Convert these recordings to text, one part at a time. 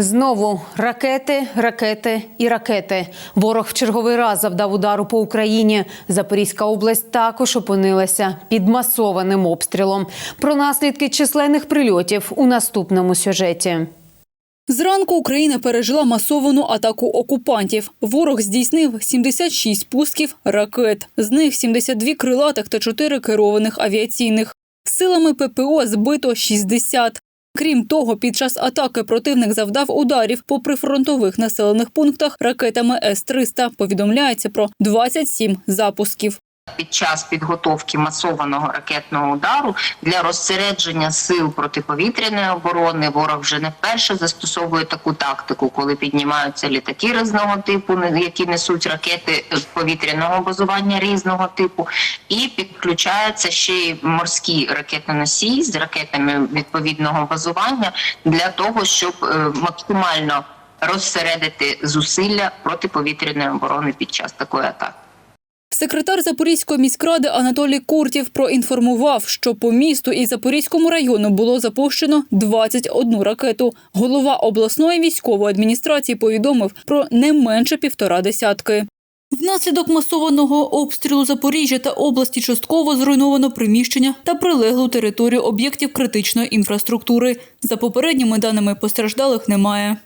Знову ракети, ракети і ракети. Ворог в черговий раз завдав удару по Україні. Запорізька область також опинилася під масованим обстрілом. Про наслідки численних прильотів у наступному сюжеті. Зранку Україна пережила масовану атаку окупантів. Ворог здійснив 76 пусків ракет, з них 72 крилатих та 4 керованих авіаційних. Силами ППО збито 60. Крім того, під час атаки противник завдав ударів по прифронтових населених пунктах ракетами С-300. Повідомляється про 27 запусків. Під час підготовки масованого ракетного удару для розсередження сил протиповітряної оборони ворог вже не вперше застосовує таку тактику, коли піднімаються літаки різного типу, які несуть ракети повітряного базування різного типу, і підключаються ще й морські ракетоносії з ракетами відповідного базування для того, щоб е, максимально розсередити зусилля протиповітряної оборони під час такої атаки. Секретар Запорізької міськради Анатолій Куртів проінформував, що по місту і Запорізькому району було запущено 21 ракету. Голова обласної військової адміністрації повідомив про не менше півтора десятки. Внаслідок масованого обстрілу Запоріжжя та області частково зруйновано приміщення та прилеглу територію об'єктів критичної інфраструктури. За попередніми даними постраждалих немає.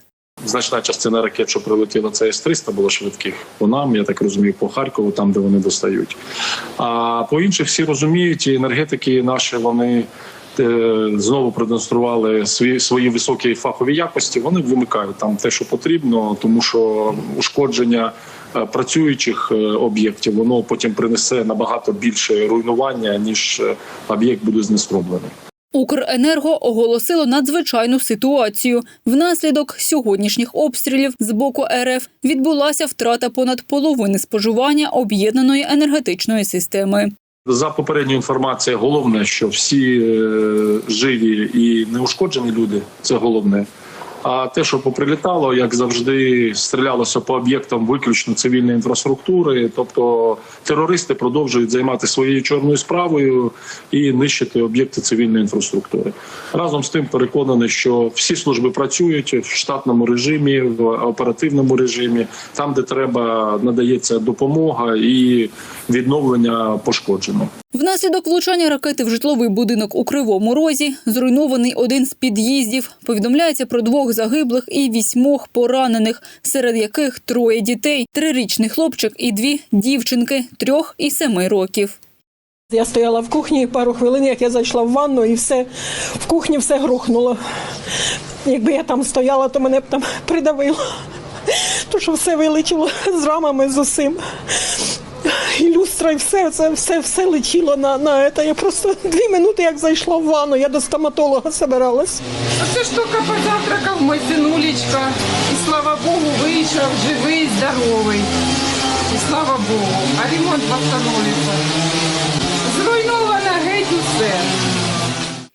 Значна частина ракет, що прилетіла, це С-300 було швидких. По нам, я так розумію, по Харкову, там де вони достають. А по інших всі розуміють, і енергетики наші вони. е, Знову продемонстрували свої свої високі фахові якості. Вони вимикають там те, що потрібно, тому що ушкодження е, працюючих е, об'єктів воно потім принесе набагато більше руйнування ніж об'єкт буде знеструмлений. Укренерго оголосило надзвичайну ситуацію. Внаслідок сьогоднішніх обстрілів з боку РФ відбулася втрата понад половини споживання об'єднаної енергетичної системи. За попередньою інформацією, головне, що всі е, живі і неушкоджені люди це головне. А те, що поприлітало, як завжди, стрілялося по об'єктам виключно цивільної інфраструктури. Тобто терористи продовжують займатися своєю чорною справою і нищити об'єкти цивільної інфраструктури. Разом з тим переконаний, що всі служби працюють в штатному режимі, в оперативному режимі, там, де треба, надається допомога і відновлення пошкодженого. Внаслідок влучання ракети в житловий будинок у Кривому Розі зруйнований один з під'їздів. Повідомляється про двох загиблих і вісьмох поранених, серед яких троє дітей: трирічний хлопчик і дві дівчинки трьох і семи років. Я стояла в кухні пару хвилин, як я зайшла в ванну, і все в кухні все грохнуло. Якби я там стояла, то мене б там придавило. То що все вилетіло з рамами, з усім. І все, це все, все летіло на, на це. Я просто дві минути, як зайшла в ванну, я до стоматолога збиралась. Оце ж тільки позавтракав мой синулечка. І слава Богу, вийшов живий, здоровий. І слава Богу. А ремонт восстановиться. Зруйновано геть усе.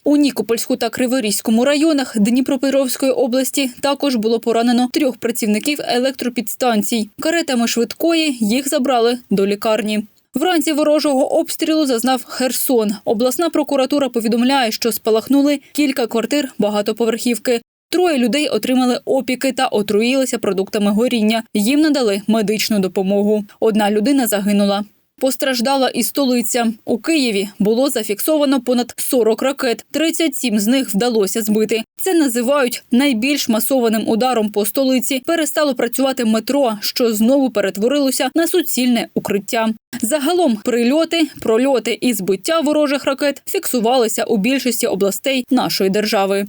У Нікопольську та Криворізькому районах Дніпропетровської області також було поранено трьох працівників електропідстанцій. Каретами швидкої їх забрали до лікарні. Вранці ворожого обстрілу зазнав Херсон. Обласна прокуратура повідомляє, що спалахнули кілька квартир багатоповерхівки. Троє людей отримали опіки та отруїлися продуктами горіння. Їм надали медичну допомогу. Одна людина загинула. Постраждала і столиця. У Києві було зафіксовано понад 40 ракет. 37 з них вдалося збити. Це називають найбільш масованим ударом по столиці. Перестало працювати метро, що знову перетворилося на суцільне укриття. Загалом прильоти, прольоти і збиття ворожих ракет фіксувалися у більшості областей нашої держави.